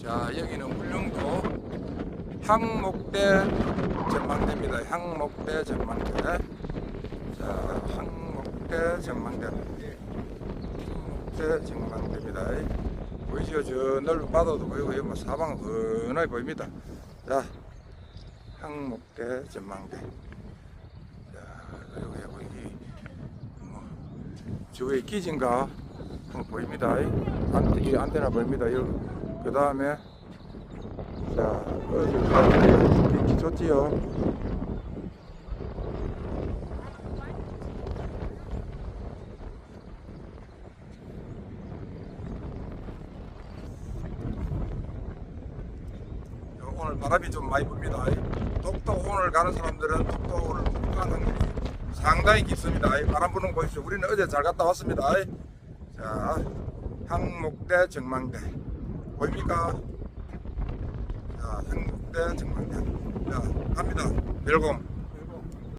자 여기는 울릉도 항목대 전망대입니다. 항목대 전망대. 자 항목대 전망대. 항목대 전망대입니다. 보이시죠? 저 넓은 바다도 보이고 여기 뭐 사방 은하게 보입니다. 자 항목대 전망대. 자 여기 여기 뭐 저에 기진가 어, 보입니다. 안테, 이 안테나 보입니다. 그 다음에 자 어디 빛이 좋지요. 오늘 바람이 좀 많이 붑니다. 독도 오늘 가는 사람들은 독도를 못 가는 확률이 상당히 깊습니다. 바람 부는 거 보십시오. 우리는 어제 잘 갔다 왔습니다. 자, 항목대 정망대 보입니까? 자, 항목대 정망대. 자, 갑니다. 멸공.